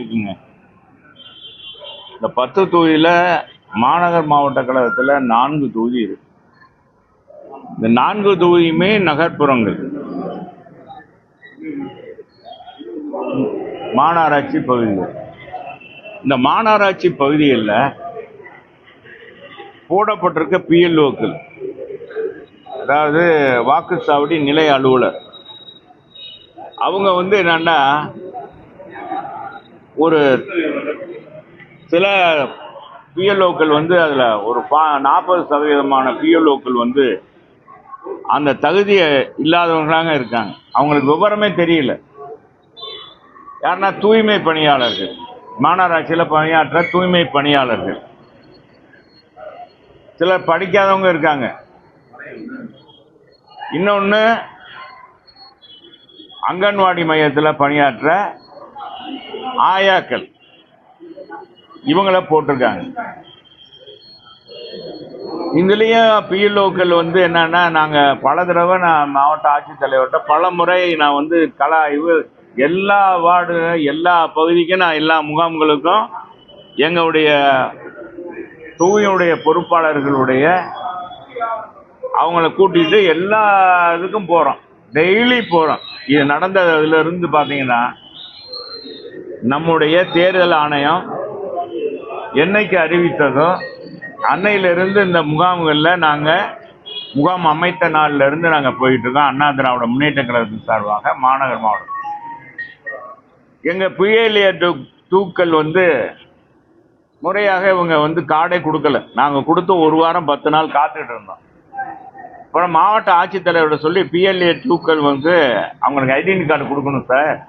இருக்குங்க. இந்த பத்து தொகுதியில் மாநகர் மாவட்ட கழகத்தில் நான்கு தொகுதி இருக்கு. இந்த நான்கு தொகுதியுமே நகர்ப்புறங்கள். மாநகராட்சி பகுதிகள். இந்த மாநகராட்சி பகுதிகளில் போடப்பட்டிருக்க பிஎல்ஓக்கள் அதாவது வாக்குச்சாவடி நிலை அலுவலர். அவங்க வந்து என்னன்னா ஒரு சில பிஎல்ஓக்கள் வந்து அதில் ஒரு பா நாற்பது சதவீதமான பிஎல்ஓக்கள் வந்து அந்த தகுதியை இல்லாதவங்களாக இருக்காங்க. அவங்களுக்கு விவரமே தெரியல. யாருன்னா தூய்மை பணியாளர்கள். மாநகராட்சியில் பணியாற்ற தூய்மை பணியாளர்கள். சிலர் படிக்காதவங்க இருக்காங்க. இன்னொன்று அங்கன்வாடி மையத்தில் பணியாற்ற ஆயாக்கள். இவங்கள போட்டிருக்காங்க. இதுலேயும் பிஎல்ஓக்கள் வந்து என்னன்னா நாங்கள் பல தடவை நான் மாவட்ட ஆட்சித்தலைவர்கிட்ட பல முறை நான் வந்து கலாய்வு ஆய்வு எல்லா வார்டு எல்லா பகுதிக்கும் நான் எல்லா முகாம்களுக்கும் எங்களுடைய தொகுதியுடைய பொறுப்பாளர்களுடைய அவங்கள கூட்டிட்டு எல்லா இதுக்கும் போகிறோம் டெய்லி போகிறோம் இது நடந்த இருந்து பார்த்தீங்கன்னா நம்முடைய தேர்தல் ஆணையம் என்னைக்கு அறிவித்ததோ அன்னையிலிருந்து இந்த முகாம்களில் நாங்கள் முகாம் அமைத்த நாள்ல இருந்து நாங்கள் போயிட்டுருக்கோம். அண்ணா திராவிட முன்னேற்ற கழகத்தின் சார்பாக மாநகர் மாவட்டம். எங்கள் பிஏலிய தூக்கள் வந்து முறையாக இவங்க வந்து கார்டே கொடுக்கல. நாங்கள் கொடுத்து ஒரு வாரம் பத்து நாள் காத்துக்கிட்டு இருந்தோம். அப்புறம் மாவட்ட ஆட்சித்தலைவர்கிட்ட சொல்லி பிஎல்ஏ டூக்கள் வந்து அவங்களுக்கு ஐடென்டி கார்டு கொடுக்கணும் சார்.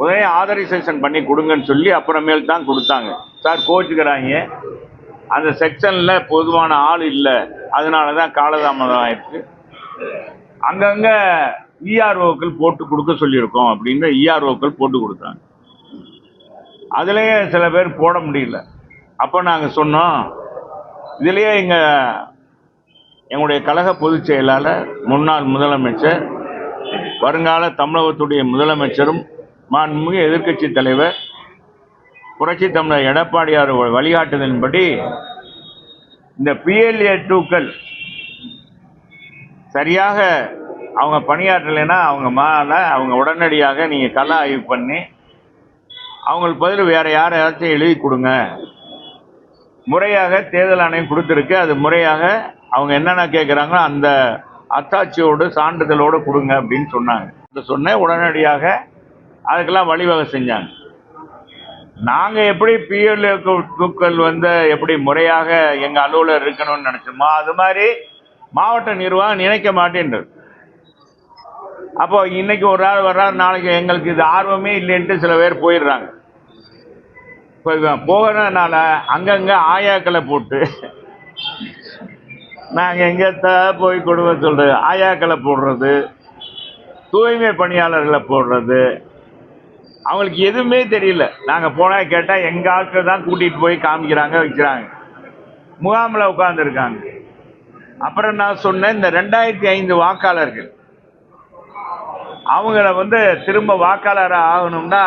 உடனே ஆதரைசேஷன் பண்ணி கொடுங்கன்னு சொல்லி அப்புறமேல் தான் கொடுத்தாங்க. சார் கோச்சுக்கிறாங்க. அந்த செக்ஷனில் பொதுவான ஆள் இல்லை. அதனால தான் காலதாமதம் ஆயிடுச்சு. அங்கங்கே இஆர்ஓக்கள் போட்டு கொடுக்க சொல்லியிருக்கோம் அப்படின்னு இஆர்ஓக்கள் போட்டு கொடுத்தாங்க. அதுலேயே சில பேர் போட முடியல. அப்போ நாங்கள் சொன்னோம் இதுலேயே எங்கள் எங்களுடைய கழக பொதுச் செயலாளர் முன்னாள் முதலமைச்சர் வருங்கால தமிழகத்துடைய முதலமைச்சரும் மாண்புமிகு எதிர்க்கட்சி தலைவர் புரட்சி தமிழர் எடப்பாடியார் வழிகாட்டுதலின்படி இந்த பிஎல்ஏ டூக்கள் சரியாக அவங்க பணியாற்றலைன்னா அவங்க மேலே அவங்க உடனடியாக நீங்கள் கள ஆய்வு பண்ணி அவங்களுக்கு பதில் வேறு யாரையாச்சும் எழுதி கொடுங்க. முறையாக தேர்தல் ஆணையம் கொடுத்துருக்கு. அது முறையாக அவங்க என்னென்ன கேட்குறாங்களோ அந்த அத்தாட்சியோடு சான்றிதழோடு கொடுங்க அப்படின்னு சொன்னாங்க. இதை சொன்னேன். உடனடியாக அதுக்கெல்லாம் வழிவகை செஞ்சாங்க. நாங்கள் எப்படி பிஎல்ஏக்கள் வந்து எப்படி முறையாக எங்கள் அலுவலர் இருக்கணும்னு நினச்சோமோ அது மாதிரி மாவட்ட நிர்வாகம் நினைக்க மாட்டேன்றது. அப்போ இன்னைக்கு ஒரு ஆள் வர்றாரு நாளைக்கு எங்களுக்கு இது ஆர்வமே இல்லைன்ட்டு சில பேர் போயிடுறாங்க. இப்போ போகிறதுனால அங்கங்கே ஆயாக்களை போட்டு நாங்கள் எங்கத்த போய் கொடுக்க சொல்கிறது ஆயாக்களை போடுறது தூய்மை பணியாளர்களை போடுறது அவங்களுக்கு எதுவுமே தெரியல. நாங்கள் போனால் கேட்டால் எங்கள் ஆட்கள் தான் கூட்டிகிட்டு போய் காமிக்கிறாங்க வைக்கிறாங்க. முகாமில் உட்காந்துருக்காங்க அப்புறம் நான் சொன்னேன் இந்த ரெண்டாயிரத்தி ஐந்து வாக்காளர்கள் அவங்கள வந்து திரும்ப வாக்காளராக ஆகணும்னா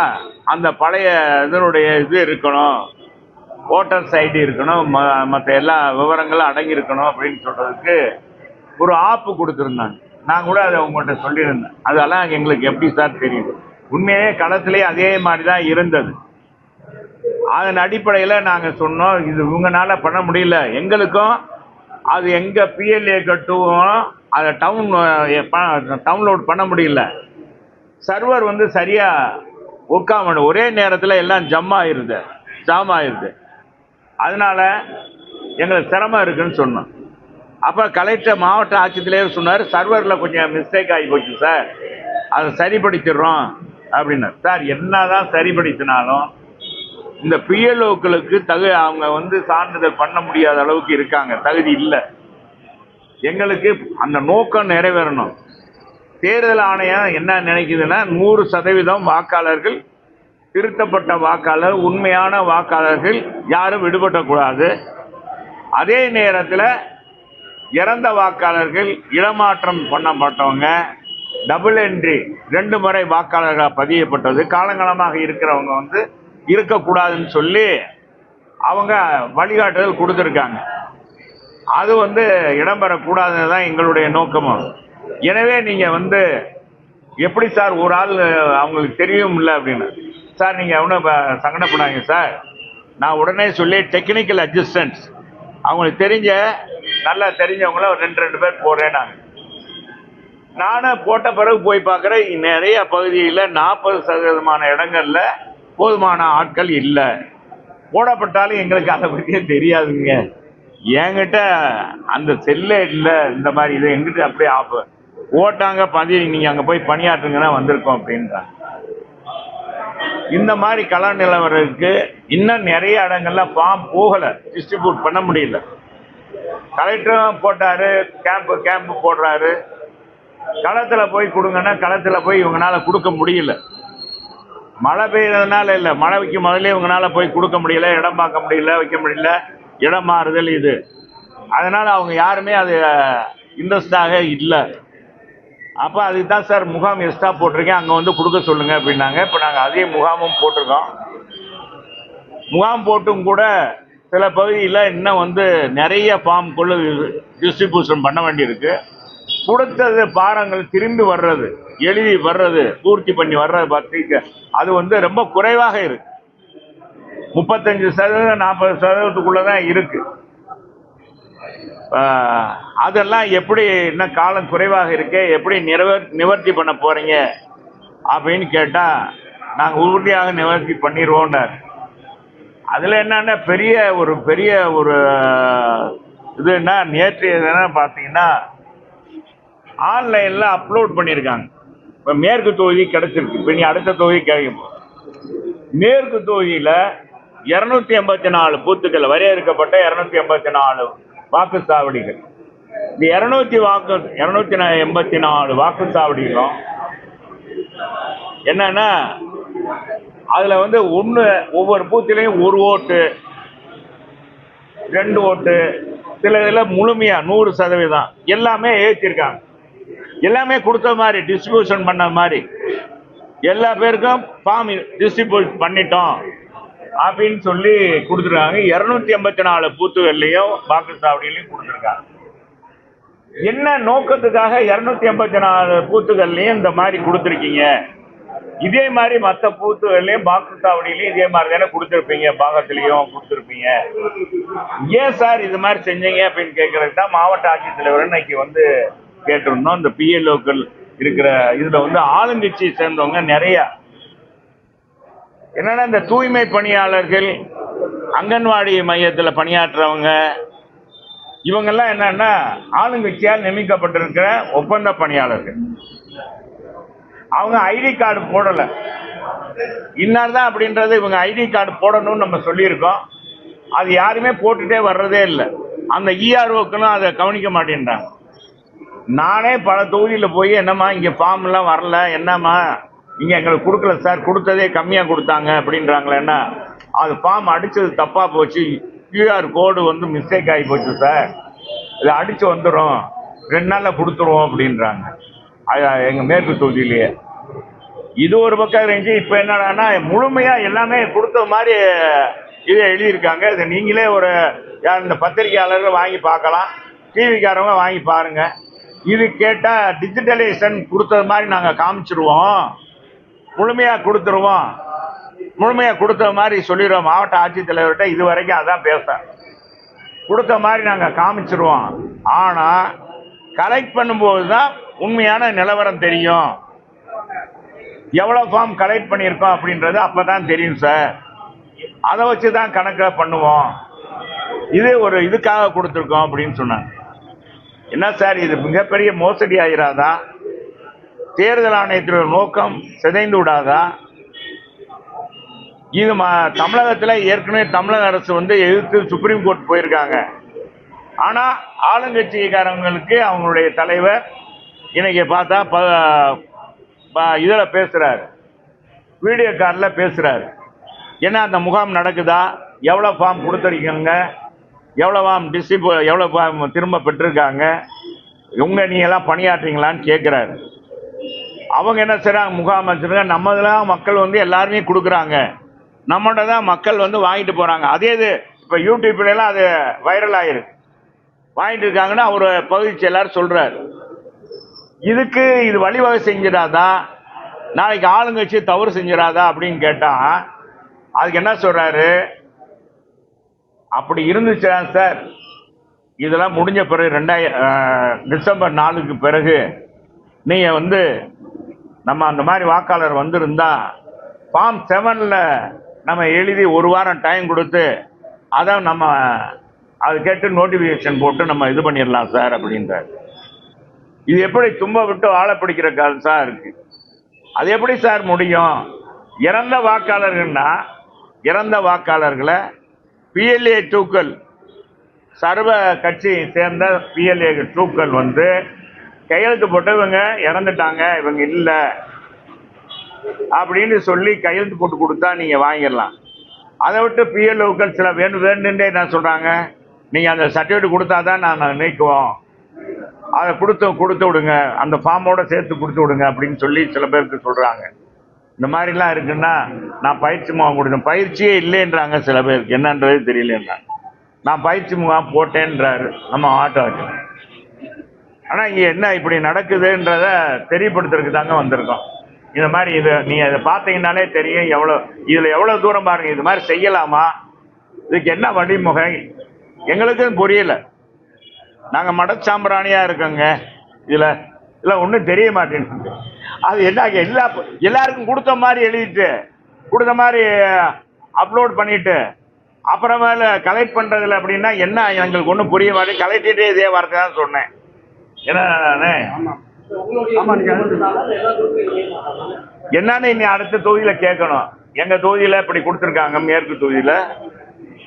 அந்த பழைய இதனுடைய இது இருக்கணும். ஓட்டர்ஸ் ஐடி இருக்கணும் ம மற்ற எல்லா விவரங்களும் அடங்கியிருக்கணும் அப்படின்னு சொல்கிறதுக்கு ஒரு ஆப்பு கொடுத்துருந்தாங்க. நான் கூட அதை உங்கள்கிட்ட சொல்லியிருந்தேன். அதெல்லாம் எங்களுக்கு எப்படி சார் தெரியும் உண்மையே களத்திலே அதே மாதிரி தான் இருந்தது. அதன் அடிப்படையில் நாங்கள் சொன்னோம் இது உங்களால் பண்ண முடியல. எங்களுக்கும் அது எங்கே பிஎல்ஏ கட்டுவோம் அதை டவுன் டவுன்லோட் பண்ண முடியல. சர்வர் வந்து சரியாக உட்காமணும் ஒரே நேரத்தில் எல்லாம் ஜம் ஆயிருது ஜாம் ஆயிருது. அதனால் எங்களுக்கு சிரமம் இருக்குன்னு சொன்னோம். அப்போ கலெக்டர் மாவட்ட ஆட்சியத்திலே சொன்னார் சர்வரில் கொஞ்சம் மிஸ்டேக் ஆகி போச்சு சார். அதை சரிப்படுத்திடுறோம். அப்படின்னு சார் என்னதான் சரிபடுத்தினாலும் இந்த பிஎல்ஓக்களுக்கு தகு அவங்க வந்து சான்றிதழ் பண்ண முடியாத அளவுக்கு இருக்காங்க. தகுதி இல்லை. எங்களுக்கு அந்த நோக்கம் நிறைவேறணும். தேர்தல் ஆணையம் என்ன நினைக்குதுன்னா நூறு சதவீதம் வாக்காளர்கள் திருத்தப்பட்ட வாக்காளர் உண்மையான வாக்காளர்கள் யாரும் விடுபட்டக்கூடாது அதே நேரத்தில் இறந்த வாக்காளர்கள் இடமாற்றம் பண்ணப்பட்டவங்க டபுள் என்ட்ரி ரெண்டு முறை வாக்காளர்களாக பதியப்பட்டது. காலங்காலமாக இருக்கிறவங்க வந்து இருக்கக்கூடாதுன்னு சொல்லி அவங்க வழிகாட்டுதல் கொடுத்துருக்காங்க. அது வந்து இடம்பெறக்கூடாதுன்னு தான் எங்களுடைய நோக்கமும் எனவே நீங்கள் வந்து எப்படி சார் ஒரு ஆள் அவங்களுக்கு தெரியும் இல்லை அப்படின்னு. சார் நீங்கள் ஒன்றும் சங்கடப்படாங்க சார். நான் உடனே சொல்லி டெக்னிக்கல் அட்ஜஸ்டன்ஸ் அவங்களுக்கு தெரிஞ்ச நல்லா தெரிஞ்சவங்கள ஒரு ரெண்டு ரெண்டு பேர் போடுறேன் நான் நானும் போட்ட பிறகு போய் பார்க்குறேன். நிறைய பகுதியில் நாற்பது சதவீதமான இடங்களில் போதுமான ஆட்கள் இல்லை. போடப்பட்டாலும் எங்களுக்கு அதை பற்றியே தெரியாதுங்க. என்கிட்ட அந்த செல்லே இல்லை இந்த மாதிரி இது எங்கிட்ட அப்படியே ஆஃப் ஓட்டாங்க பதிவு நீங்கள் அங்கே போய் பணியாற்றுங்கன்னா வந்திருக்கோம் அப்படின்றாங்க. இந்த மாதிரி கள நிலவரம் இருக்கு இன்னும் நிறைய இடங்கள்ல ஃபார்ம் போகலை டிஸ்ட்ரிபியூட் பண்ண முடியல. கலெக்டரும் போட்டாரு கேம்ப் கேம்ப் போடுறாரு. களத்துல போய் கொடுங்கன்னா களத்துல போய் இவங்களால கொடுக்க முடியல. மழை பெய்யறதுனால இல்ல. மழைக்கு முதல்ல இவங்களால போய் கொடுக்க முடியல இடம் பார்க்க முடியல வைக்க முடியல. இடம் மாறுதல் இது. அதனால அவங்க யாருமே அது இன்ட்ரெஸ்டாக இல்லை. அப்போ அதுக்கு தான் சார் முகாம் எக்ஸ்ட்ரா போட்டிருக்கேன். அங்கே வந்து கொடுக்க சொல்லுங்க அப்படின்னாங்க. இப்போ நாங்கள் அதே முகாமும் போட்டிருக்கோம். முகாம் போட்டும் கூட சில பகுதியில் இன்னும் வந்து நிறைய ஃபார்ம் கொள்ள டிஸ்ட்ரிபியூஷன் பண்ண வேண்டியிருக்கு. கொடுத்தது பாரங்கள் திரும்பி வர்றது எழுதி வர்றது பூர்த்தி பண்ணி வர்றது பார்த்தீங்க அது வந்து ரொம்ப குறைவாக இருக்கு. முப்பத்தஞ்சு சதவீதம் நாற்பது சதவீதத்துக்குள்ள தான் இருக்கு அதெல்லாம் எப்படி என்ன காலம் குறைவாக இருக்கு எப்படி நிறவர் நிவர்த்தி பண்ண போறீங்க அப்படின்னு கேட்டால் நாங்கள் உறுதியாக நிவர்த்தி பண்ணிடுவோம்னார் அதில் என்னென்ன பெரிய ஒரு பெரிய ஒரு இதுன்னா நேற்று என்ன பார்த்தீங்கன்னா ஆன்லைனில் அப்லோட் பண்ணியிருக்காங்க இப்போ மேற்கு தொகுதி கிடச்சிருக்கு. இப்போ நீ அடுத்த தொகுதி கிடைக்கும் மேற்கு தொகுதியில் இரநூத்தி எண்பத்தி நாலு பூத்துக்கள் வரையறுக்கப்பட்ட இரநூத்தி எண்பத்தி நாலு வாக்குச்சாவடிகள். இந்த இரநூத்தி வாக்கு இரநூத்தி எண்பத்தி நாலு வாக்குச்சாவடிகளும் என்னன்னா அதில் வந்து ஒன்று ஒவ்வொரு பூத்திலையும் ஒரு ஓட்டு ரெண்டு ஓட்டு சில இதில் முழுமையாக நூறு சதவீதம் எல்லாமே ஏற்றிருக்காங்க எல்லாமே கொடுத்த மாதிரி டிஸ்ட்ரிபியூஷன் பண்ண மாதிரி. எல்லா பேருக்கும் ஃபார்ம் டிஸ்ட்ரிபியூட் பண்ணிட்டோம். அப்படின்னு சொல்லி கொடுத்துருக்காங்க. இரநூத்தி எண்பத்தி நாலு பூத்துகள்லையும் வாக்குச்சாவடியிலையும் கொடுத்துருக்காங்க. என்ன நோக்கத்துக்காக இரநூத்தி எண்பத்தி நாலு பூத்துகள்லையும் இந்த மாதிரி கொடுத்துருக்கீங்க? இதே மாதிரி மற்ற பூத்துகள்லையும் வாக்குச்சாவடியிலையும் இதே மாதிரி தானே கொடுத்துருப்பீங்க. பாகத்திலையும் கொடுத்துருப்பீங்க. ஏன் சார் இது மாதிரி செஞ்சீங்க அப்படின்னு கேட்கறதுக்கு தான் மாவட்ட ஆட்சித்தலைவர் இன்னைக்கு வந்து கேட்டிருந்தோம். இந்த பிஎல்ஓக்கள் இருக்கிற இதுல வந்து ஆளுங்கட்சியை சேர்ந்தவங்க நிறைய. என்னன்னா இந்த தூய்மை பணியாளர்கள் அங்கன்வாடி மையத்தில் பணியாற்றுறவங்க இவங்கெல்லாம் என்னன்னா ஆளுங்கட்சியால் நியமிக்கப்பட்டிருக்கிற ஒப்பந்த பணியாளர்கள். அவங்க ஐடி கார்டு போடல. இன்னார் தான் அப்படின்றது இவங்க ஐடி கார்டு போடணும்னு நம்ம சொல்லியிருக்கோம். அது யாருமே போட்டுட்டே வர்றதே இல்லை. அந்த இஆர்ஓக்களும் அதை கவனிக்க மாட்டேன்றாங்க. நானே பல தொகுதியில் போய் என்னம்மா இங்கே ஃபார்ம் எல்லாம் வரல என்னம்மா? நீங்கள் எங்களுக்கு கொடுக்கல சார் கொடுத்ததே கம்மியாக கொடுத்தாங்க அப்படின்றாங்களேன்னா அது ஃபார்ம் அடித்தது தப்பாக போச்சு. கியூஆர் கோடு வந்து மிஸ்டேக் ஆகி போச்சு சார் இதை அடித்து வந்துடும் ரெண்டு நாளில் கொடுத்துருவோம் அப்படின்றாங்க. அது எங்கள் மேற்கு தொகுதியிலேயே. இது ஒரு பக்கம் இருந்துச்சு இப்போ என்னடான்னா முழுமையாக எல்லாமே கொடுத்த மாதிரி இதை எழுதியிருக்காங்க. இதை நீங்களே ஒரு யார் இந்த பத்திரிகையாளர்கள் வாங்கி பார்க்கலாம். டிவிக்காரவங்க வாங்கி பாருங்கள் இது கேட்டால் டிஜிட்டலைசேஷன் கொடுத்தது மாதிரி நாங்கள் காமிச்சிருவோம். முழுமையாக கொடுத்துருவோம். முழுமையாக கொடுத்த மாதிரி சொல்லிடுவோம். மாவட்ட ஆட்சித்தலைவர்கிட்ட இது வரைக்கும் அதான் பேசுறேன். கொடுத்த மாதிரி நாங்கள் காமிச்சிருவோம். ஆனால் கலெக்ட் பண்ணும்போது தான் உண்மையான நிலவரம் தெரியும். எவ்வளோ ஃபார்ம் கலெக்ட் பண்ணியிருக்கோம் அப்படின்றது அப்போ தான் தெரியும் சார் அதை வச்சு தான் கணக்கில் பண்ணுவோம். இது ஒரு இதுக்காக கொடுத்துருக்கோம் அப்படின்னு சொன்னாங்க. என்ன சார் இது மிகப்பெரிய மோசடி ஆகிறாதா தேர்தல் ஆணையத்தினுடைய நோக்கம் சிதைந்து விடாதா? இது ம தமிழகத்தில் ஏற்கனவே தமிழக அரசு வந்து எதிர்த்து சுப்ரீம் கோர்ட் போயிருக்காங்க. ஆனால் ஆளுங்கட்சிக்காரங்களுக்கு அவங்களுடைய தலைவர் இன்னைக்கு பார்த்தா ப இதில் பேசுகிறாரு வீடியோ காலில் பேசுகிறாரு என்ன அந்த முகாம் நடக்குதா? எவ்வளோ ஃபார்ம் கொடுத்துருக்கீங்க? எவ்வளவாம் ஃபார்ம் டிஸ்ட்ரிபு எவ்வளோ திரும்ப பெற்றிருக்காங்க? இவங்க நீங்களாம் பணியாற்றிங்களான்னு பணியாற்றுறீங்களான்னு கேட்குறாரு அவங்க என்ன செய்கிறாங்க முகாம் வச்சுருக்காங்க. நம்மதெல்லாம் மக்கள் வந்து எல்லாருமே கொடுக்குறாங்க. நம்மகிட்ட தான் மக்கள் வந்து வாங்கிட்டு போகிறாங்க அதே இது இப்போ யூடியூப்லாம் அது வைரல் ஆகிருக்கு வாங்கிட்டு இருக்காங்கன்னா அவர் பகுதி செயலாளர் சொல்கிறார் இதுக்கு இது வழிவகை செஞ்சிடாதா? நாளைக்கு ஆளுங்கட்சி தவறு செஞ்சிடாதா அப்படின்னு கேட்டால் அதுக்கு என்ன சொல்கிறாரு அப்படி இருந்துச்சா சார். இதெல்லாம் முடிஞ்ச பிறகு ரெண்டாயிரம் டிசம்பர் நாலுக்கு பிறகு நீங்கள் வந்து நம்ம அந்த மாதிரி வாக்காளர் வந்திருந்தா ஃபார்ம் செவனில் நம்ம எழுதி ஒரு வாரம் டைம் கொடுத்து அதை நம்ம அது கேட்டு நோட்டிஃபிகேஷன் போட்டு நம்ம இது பண்ணிடலாம் சார் அப்படின்றார். இது எப்படி தும்ப விட்டு ஆளை பிடிக்கிற கால்ஸா இருக்கு. அது எப்படி சார் முடியும்? இறந்த வாக்காளர்கள்னா இறந்த வாக்காளர்களை பிஎல்ஏ டூக்கள் சர்வ கட்சி சேர்ந்த பிஎல்ஏ டூக்கள் வந்து கையெழுத்து போட்டு இவங்க இறந்துட்டாங்க இவங்க இல்லை. அப்படின்னு சொல்லி கையெழுத்து போட்டு கொடுத்தா நீங்கள் வாங்கிடலாம். அதை விட்டு பிஎல்ஓக்கள் சில வேணும் வேணுன்றே என்ன சொல்கிறாங்க நீங்கள் அந்த சர்டிஃபிகேட் கொடுத்தா தான் நாங்கள் நீக்குவோம். அதை கொடுத்து கொடுத்து விடுங்க. அந்த ஃபார்மோட சேர்த்து கொடுத்து விடுங்க அப்படின்னு சொல்லி சில பேருக்கு சொல்கிறாங்க இந்த மாதிரிலாம் இருக்குன்னா நான் பயிற்சி முகாம் கொடுத்தேன் பயிற்சியே இல்லைன்றாங்க சில பேருக்கு. என்னன்றது தெரியலன்றாங்க. நான் பயிற்சி முகாம் போட்டேன்றாரு. நம்ம ஆட்டோ ஆனால் இங்கே என்ன இப்படி நடக்குதுன்றத தெரியப்படுத்துறதுக்கு தாங்க வந்திருக்கோம். இந்த மாதிரி இது நீங்கள் இதை பார்த்தீங்கன்னாலே தெரியும் எவ்வளோ இதில் எவ்வளோ தூரம் பாருங்க இது மாதிரி செய்யலாமா? இதுக்கு என்ன வழிமுறை? எங்களுக்கும் புரியலை. நாங்கள் மடச்சாம்பிராணியாக இருக்கோங்க. இதில் இல்லை ஒன்றும் தெரிய மாட்டேன்னு அது என்ன எல்லா எல்லாருக்கும் கொடுத்த மாதிரி எழுதிட்டு கொடுத்த மாதிரி அப்லோட் பண்ணிட்டு அப்புறமேல கலெக்ட் பண்ணுறதுல அப்படின்னா என்ன எங்களுக்கு ஒன்றும் புரிய மாட்டேங்குது. கலெக்டிட்டே இதே வார்த்தை தான் சொன்னேன் என்னண்ணே என்னன்னு இனி அடுத்த தொகுதியில கேட்கணும். எங்க தொகுதியில இப்படி கொடுத்துருக்காங்க மேற்கு தொகுதியில.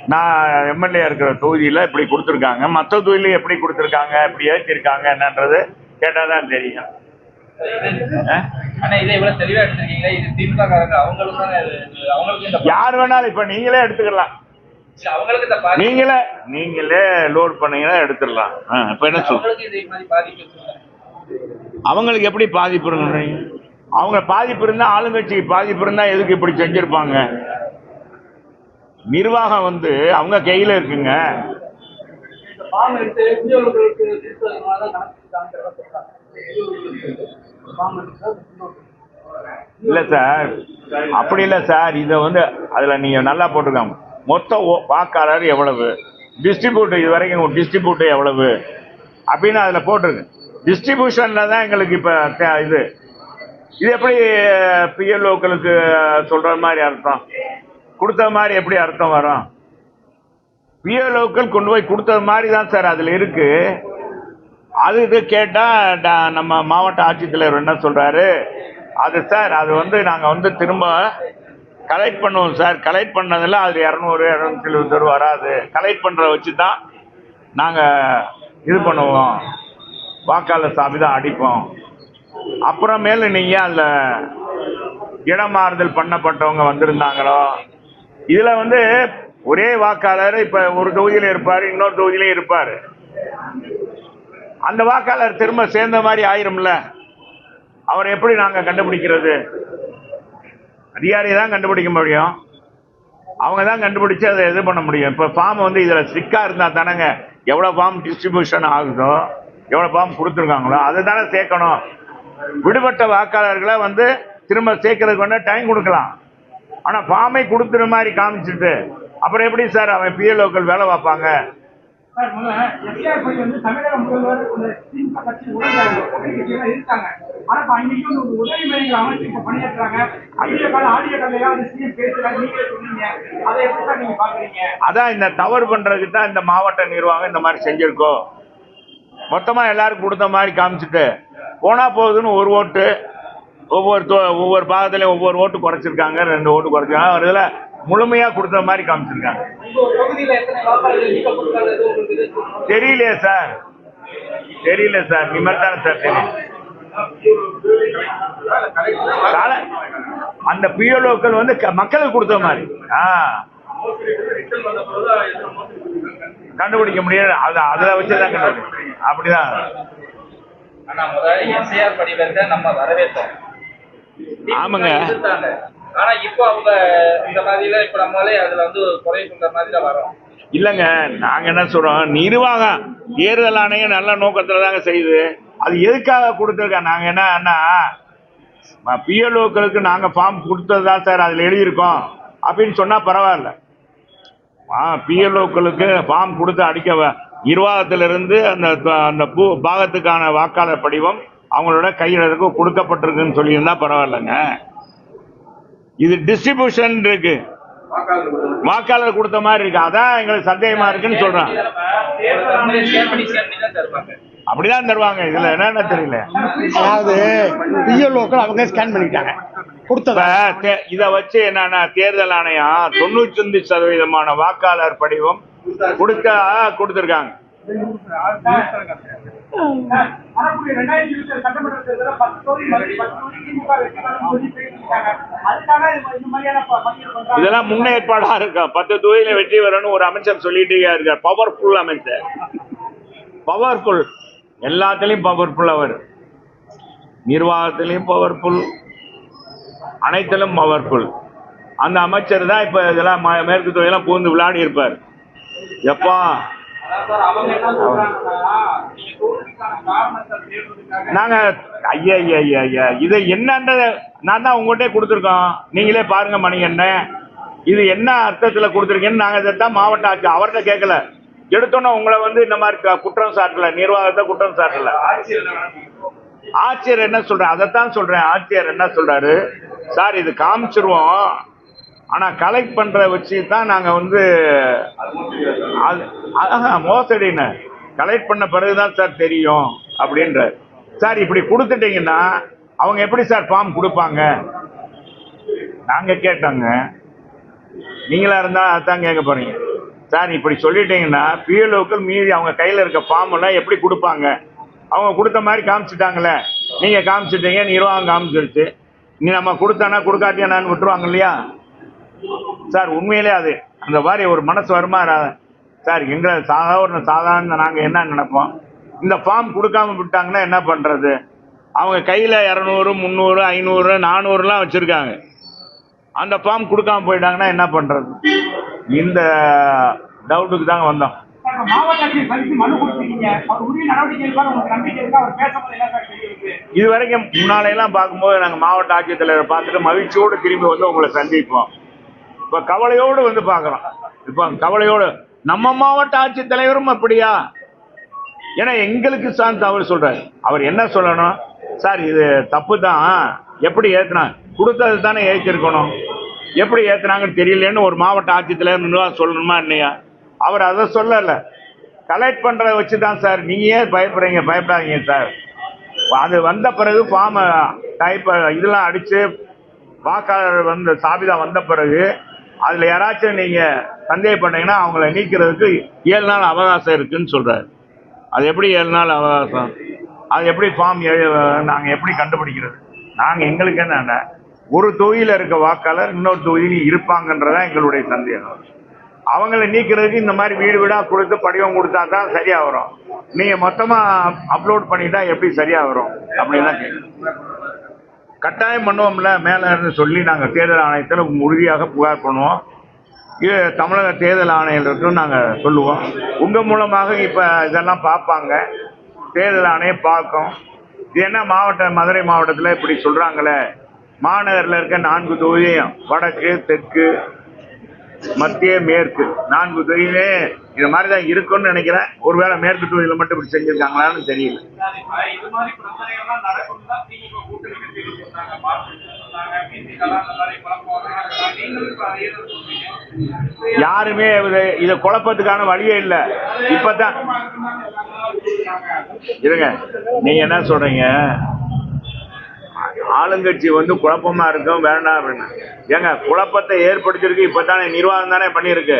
நான் எம்எல்ஏ இருக்கிற தொகுதியில இப்படி கொடுத்துருக்காங்க. மற்ற தொகுதியில எப்படி கொடுத்துருக்காங்க இப்படி ஏற்றிருக்காங்க என்னன்றது தெரியும். அவங்களுக்கு தானே இது- இது அவங்களுக்கு இந்த பா- யார் வேணாலும் இப்ப நீங்களே எடுத்துக்கலாம். நீங்களே நீங்களே லோட் பண்ணீங்கன்னா எடுத்துடலாம். இப்ப என்ன சொல்? அவங்களுக்கு எப்படி பாதிப்பு இருக்குன்றீங்க அவங்க பாதிப்பு இருந்தா ஆளுங்கட்சி பாதிப்பு இருந்தா எதுக்கு இப்படி செஞ்சிருப்பாங்க? நிர்வாகம் வந்து அவங்க கையில இருக்குங்க. ஃபார்ம் எடுத்து கொடுத்ததுனால தான் சொல்றாங்க. இல்ல சார். அப்படி இல்ல சார். இதை வந்து அதுல நீங்க நல்லா போட்டிருக்காங்க. மொத்த ஓ- வாக்காளர் எவ்வளவு? டிஸ்ட்ரிபியூட்டர் இது வரைக்கும் டிஸ்ட்ரிபியூட்டர் எவ்வளவு? அப்படின்னு அதில் போட்டிருக்கு. டிஸ்ட்ரிபியூஷனில் தான் எங்களுக்கு இப்போ தே- இது. இது எப்படி பிஎல்ஓக்களுக்கு சொல்கிற மாதிரி அர்த்தம்? கொடுத்த மாதிரி எப்படி அர்த்தம் வரும்? பிஎல்ஓக்கள் கொண்டு போய் கொடுத்தது மாதிரி தான் சார் அதில் இருக்கு. அது இது கேட்டால் ட- நம்ம மாவட்ட ஆட்சித்தலைவர் என்ன சொல்கிறாரு அது சார் அது வந்து நாங்கள் வந்து திரும்ப கலெக்ட் பண்ணுவோம் சார். கலெக்ட் பண்ணதில் அது இரநூறு இரநூத்தி எழுபது ரூபா வராது. கலெக்ட் பண்ணுற வச்சு தான் நாங்கள் இது பண்ணுவோம். வாக்காளர் சாமி தான் அடிப்போம். அப்புறமேல நீங்கள் அதில் இடமாறுதல் பண்ணப்பட்டவங்க வந்திருந்தாங்களோ? இதில் வந்து ஒரே வாக்காளர் இப்ப ஒரு தொகுதியில இருப்பாரு இன்னொரு தொகுதியிலும் இருப்பாரு. அந்த வாக்காளர் திரும்ப சேர்ந்த மாதிரி ஆயிரும்ல? அவரை எப்படி நாங்க கண்டுபிடிக்கிறது? அதிகாரி தான் கண்டுபிடிக்க முடியும். அவங்க தான் கண்டுபிடிச்சு அதை இது பண்ண முடியும். இப்போ ஃபார்ம் வந்து இதில் ஸ்ட்ரிக்டா இருந்தா தானேங்க. எவ்வளோ ஃபார்ம் டிஸ்ட்ரிபியூஷன் ஆகுதோ எவ்வளோ ஃபார்ம் கொடுத்துருக்காங்களோ அதை தானே சேர்க்கணும். விடுபட்ட வாக்காளர்களை வந்து திரும்ப சேர்க்கறதுக்கு வேணா டைம் கொடுக்கலாம். ஆனால் ஃபார்மை கொடுத்துற மாதிரி காமிச்சிட்டு அப்புறம் எப்படி சார் அவன் பிஎல்ஓக்கள் வேலை பார்ப்பாங்க? அதான் இந்த தவறு பண்றதுக்கு தான் இந்த மாவட்ட நிர்வாகம் இந்த மாதிரி செஞ்சிருக்கோம் மொத்தமா எல்லாருக்கும் கொடுத்த மாதிரி காமிச்சிட்டு போனா போகுதுன்னு ஒரு ஓட்டு ஒவ்வொரு ஒவ்வொரு பாகத்திலையும் ஒவ்வொரு ஓட்டு குறைச்சிருக்காங்க ரெண்டு ஓட்டு குறைச்சிருக்காங்க. இதுல முழுமையா கொடுத்த மாதிரி காமிச்சிருக்காங்க. தெரியலையே சார். தெரியல சார். நிம்மதி தானே சார் தெரியும் கால- அந்த பிஎல்ஓக்கள் வந்து க- மக்களுக்கு கொடுத்த மாதிரி. ஆ. கண்டுபிடிக்க முடியாது அது அதுல வச்சுதான் கண்டுபிடிக்கும் அப்படிதான். ஆனா முதல்ல எஸ்ஐஆர் படிவத்தை நம்ம வரவேற்றோம் ஆமாங்க. ஆனா இப்போ அவங்க இந்த மாதிரிலாம் இப்ப நம்மளே அதுல வந்து குறை சொல்ற மாதிரி வரோம். இல்லைங்க நாங்க என்ன சொல்றோம்? நிர்வாகம் தேர்தல் ஆணையம் நல்ல நோக்கத்துல தாங்க செய்யுது. அது எதுக்காக கொடுத்துருக்கோம் நாங்க என்னன்னா பிஎல்ஓக்களுக்கு நாங்க ஃபார்ம் கொடுத்தது தான் சார் அதுல எழுதியிருக்கோம். அப்படின்னு சொன்னா பரவாயில்ல. ஆ பிஎல்ஓக்களுக்கு ஃபார்ம் கொடுத்து அடிக்க நிர்வாகத்திலிருந்து அந்த அந்த பூ பாகத்துக்கான வாக்காளர் படிவம் அவங்களோட கையெழுத்துக்கு கொடுக்கப்பட்டிருக்குன்னு சொல்லியிருந்தா பரவாயில்லைங்க. இது டிஸ்ட்ரிபியூஷன் இருக்கு. வாக்காளர் கொடுத்த மாதிரி இருக்கு. அதான் எங்களுக்கு சந்தேகமா இருக்குன்னு சொல்றேன். அப்படிதான் தருவாங்க. இதுல என்னன்னு தெரியல. அதாவது பிஎல்ஓக்கள் அவங்க ஸ்கேன் பண்ணிட்டாங்க. கொடுத்ததா? இத வச்சு என்னன்னா தேர்தல் ஆணையம் தொண்ணூத்தி சதவீதமான வாக்காளர் படிவம் கொடுத்தா கொடுத்திருக்காங்க. வரக்கூடிய ரெண்டாயிரத்தி இருபத்தி சட்டமன்ற தேர்தலில் பத்து தொகுதி பத்து தொகுதி திமுக வெற்றி பெறும் சொல்லி பேசியிருக்காங்க அதுக்காக இந்த மாதிரியான பணிகள் பண்றாங்க இதெல்லாம் முன்னேற்பாடா இருக்கா? பத்து தொகுதியில வெற்றி வரணும் ஒரு அமைச்சர் சொல்லிட்டே இருக்கார். பவர்ஃபுல் அமைச்சர். பவர்ஃபுல் எல்லாத்துலயும் பவர்ஃபுல் அவர். நிர்வாகத்திலையும் பவர்ஃபுல் அனைத்திலும் பவர்ஃபுல் அந்த அமைச்சர் தான் இப்ப இதெல்லாம் ம- மேற்கு தொகையெல்லாம் பூந்து விளையாடி இருப்பார் எப்பா நாங்க ஐயா ஐயா ஐயா ஐயா இது என்னன்றத நான் தான் உங்கள்கிட்ட கொடுத்துருக்கோம். நீங்களே பாருங்க மணிகண்ணன் இது என்ன அர்த்தத்தில் கொடுத்துருக்கீங்கன்னு நாங்க இதைத்தான் மாவட்ட ஆட்சி அவர்கிட்ட கேட்கல. எடுத்தோன்னா உங்களை வந்து இந்த மாதிரி குற்றம் சாட்டல நிர்வாகத்தை குற்றம் சாட்டல. ஆட்சியர் என்ன சொல்றேன் அதைத்தான் சொல்றேன். ஆட்சியர் என்ன சொல்றாரு? சார் இது காமிச்சிருவோம். ஆனா கலெக்ட் பண்ற வச்சு தான் நாங்க வந்து அது மோசடின்னு. கலெக்ட் பண்ண பிறகுதான் சார் தெரியும் அப்படின்ற சார் இப்படி கொடுத்துட்டீங்கன்னா அவங்க எப்படி சார் ஃபார்ம் கொடுப்பாங்க? நாங்க கேட்டோங்க. நீங்களா இருந்தா அதான் கேட்க போறீங்க. சார் இப்படி சொல்லிட்டீங்கன்னா பிஎல்ஓக்கள் மீதி அவங்க கையில் இருக்க ஃபார்ம் எல்லாம் எப்படி கொடுப்பாங்க? அவங்க கொடுத்த மாதிரி காமிச்சிட்டாங்களே. நீங்க காமிச்சிட்டீங்க நிர்வாகம் காமிச்சிருச்சு. நீ நம்ம கொடுத்தானா கொடுக்காட்டியானான்னு விட்டுருவாங்க இல்லையா? சார் உண்மையிலே அது அந்த மாதிரி ஒரு மனசு வருமா? சார் எங்களை சாதாரண சாதாரண நாங்க என்ன நினைப்போம்? இந்த ஃபார்ம் கொடுக்காம விட்டாங்கன்னா என்ன பண்றது? அவங்க கையில இரநூறு முந்நூறு ஐநூறு நானூறுலாம் வச்சிருக்காங்க. அந்த ஃபார்ம் கொடுக்காம போயிட்டாங்கன்னா என்ன பண்றது? இந்த டவுட்டுக்கு தாங்க வந்தோம். இது வரைக்கும் முன்னாலையெல்லாம் பார்க்கும்போது நாங்கள் மாவட்ட ஆட்சித்தலைவரை பார்த்துட்டு மகிழ்ச்சியோடு திரும்பி வந்து உங்களை சந்திப்போம். இப்போ கவலையோடு வந்து பார்க்குறோம் இப்போ கவலையோடு நம்ம மாவட்ட ஆட்சித்தலைவரும் அப்படியா? ஏன்னா எங்களுக்கு சார்ந்து அவர் சொல்றாரு. அவர் என்ன சொல்லணும்? சார் இது தப்பு தான் எப்படி ஏத்துனா கொடுத்தது தானே ஏற்றிருக்கணும் எப்படி ஏத்தினாங்கன்னு தெரியலன்னு ஒரு மாவட்ட ஆட்சித்தலைவர் நிர்வாகம் சொல்லணுமா இல்லையா? அவர் அதை சொல்லல. கலெக்ட் பண்றத வச்சு தான் சார். நீங்க ஏன் பயப்படுறீங்க? பயப்படாதீங்க சார். அது வந்த பிறகு ஃபார்மை டைப் இதெல்லாம் அடிச்சு வாக்காளர் வந்து சாபிதா வந்த பிறகு அதுல யாராச்சும் நீங்க சந்தேகப்பட்டீங்கன்னா அவங்கள நீக்கிறதுக்கு ஏழு நாள் அவகாசம் இருக்குன்னு சொல்றாரு. அது எப்படி ஏழு நாள் அவகாசம்? அது எப்படி ஃபார்ம் நாங்க எப்படி கண்டுபிடிக்கிறது? நாங்க எங்களுக்கு என்னென்ன ஒரு தொகுதியில் இருக்க வாக்காளர் இன்னொரு தொகுதியில் இருப்பாங்கன்றதான் எங்களுடைய சந்தேகம். அவங்கள நீக்கிறதுக்கு இந்த மாதிரி வீடு வீடாக கொடுத்து படிவம் கொடுத்தா தான் சரியாக வரும். நீங்கள் மொத்தமாக அப்லோட் பண்ணிட்டா எப்படி சரியாக வரும்? அப்படின்னு தான் கேட்குறேன் கட்டாயம் பண்ணுவோம்ல மேலே இருந்து சொல்லி நாங்கள் தேர்தல் ஆணையத்தில் உறுதியாக புகார் பண்ணுவோம். இது தமிழக தேர்தல் ஆணையர்களுக்கும் நாங்கள் சொல்லுவோம். உங்கள் மூலமாக இப்போ இதெல்லாம் பார்ப்பாங்க. தேர்தல் ஆணையம் பார்க்கும். இது என்ன மாவட்ட மதுரை மாவட்டத்தில் இப்படி சொல்கிறாங்களே மாநகரில் இருக்க நான்கு தொகுதியும் வடக்கு தெற்கு மத்திய மேற்கு. நான்கு தொகுதியிலே இது மாதிரி தான் இருக்கும்னு நினைக்கிறேன். ஒருவேளை மேற்கு தொகுதியில் மட்டும் இப்படி செஞ்சிருக்காங்களான்னு தெரியல. யாருமே இதை குழப்பத்துக்கான வழியே இல்லை. இப்பதான் இருங்க நீங்க என்ன சொல்றீங்க? ஆளுங்கட்சி வந்து குழப்பமா இருக்கும் வேண்டாம் அப்படின்னு. ஏங்க குழப்பத்தை ஏற்படுத்தியிருக்கு இப்பதானே நிர்வாகம் தானே பண்ணியிருக்கு.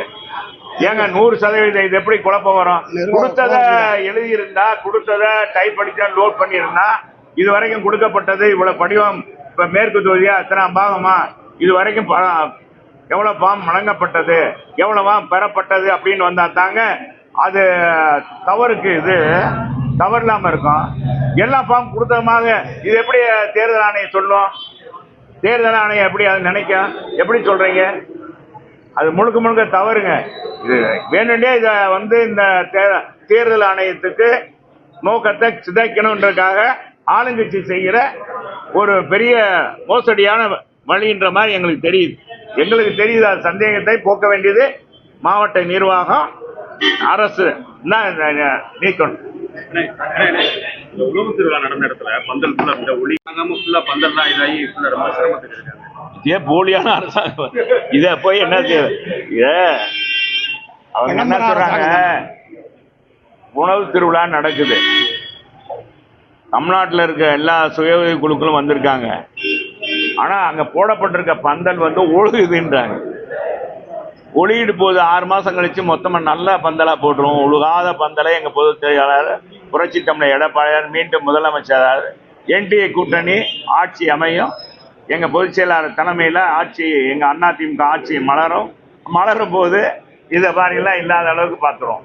ஏங்க நூறு சதவீதம் இது எப்படி குழப்பம் வரும்? கொடுத்தத எழுதியிருந்தா கொடுத்தத டைப் அடிச்சா லோட் பண்ணியிருந்தா இது வரைக்கும் கொடுக்கப்பட்டது இவ்வளவு படிவம். இப்ப மேற்கு தொகுதியா இத்தனை பாகமா? இது வரைக்கும் ப- எவ்வளவு ஃபார்ம் வழங்கப்பட்டது எவ்வளவா பெறப்பட்டது அப்படின்னு வந்தா தாங்க அது தவறுக்கு இது தவறு இல்லாம இருக்கும். எல்லா ஃபார்ம் கொடுத்ததுமாக இது எப்படி தேர்தல் ஆணையம் சொல்லும்? தேர்தல் ஆணையம் எப்படி அதை நினைக்கும்? எப்படி சொல்றீங்க? அது முழுக்க முழுக்க தவறுங்க. இது வேணுண்டே இதை வந்து இந்த தே- தேர்தல் ஆணையத்துக்கு நோக்கத்தை சிதைக்கணுன்றதுக்காக ஆளுங்கட்சி செய்கிற ஒரு பெரிய மோசடியான வழின்ற மாதிரி எங்களுக்கு தெரியுது. எங்களுக்கு தெரியுது அது சந்தேகத்தை போக்க வேண்டியது மாவட்ட நிர்வாகம் அரசு நீக்கணும். திருவிழா நடந்த இடத்துல பந்தல் ஃபுல்லா இந்த ஒளி வாங்காம ஃபுல்லா பந்தல் தான் இதாகி ஃபுல்லா ரொம்ப சிரமத்துக்கு இருக்காங்க. இதே போலியான அரசாங்கம். இத போய் என்ன செய்ய இத அவங்க என்ன சொல்றாங்க? உணவு திருவிழா நடக்குது. தமிழ்நாட்டில் இருக்க எல்லா சுய உதவி குழுக்களும் வந்திருக்காங்க. ஆனால் அங்கே போடப்பட்டிருக்க பந்தல் வந்து ஒழுகுதுன்றாங்க. ஒளியிடு போது ஆறு மாதம் கழித்து மொத்தமாக நல்ல பந்தலாக போட்டுருவோம். ஒழுகாத பந்தலை எங்கள் பொதுச் செயலாளர் புரட்சி தமிழர் எடப்பாடியார் மீண்டும் முதலமைச்சராக என்டிஏ கூட்டணி ஆட்சி அமையும். எங்கள் பொதுச் செயலாளர் தலைமையில் ஆட்சி அண்ணா திமுக ஆட்சி மலரும். மலரும் போது இதை மாதிரிலாம் இல்லாத அளவுக்கு பார்த்துருவோம்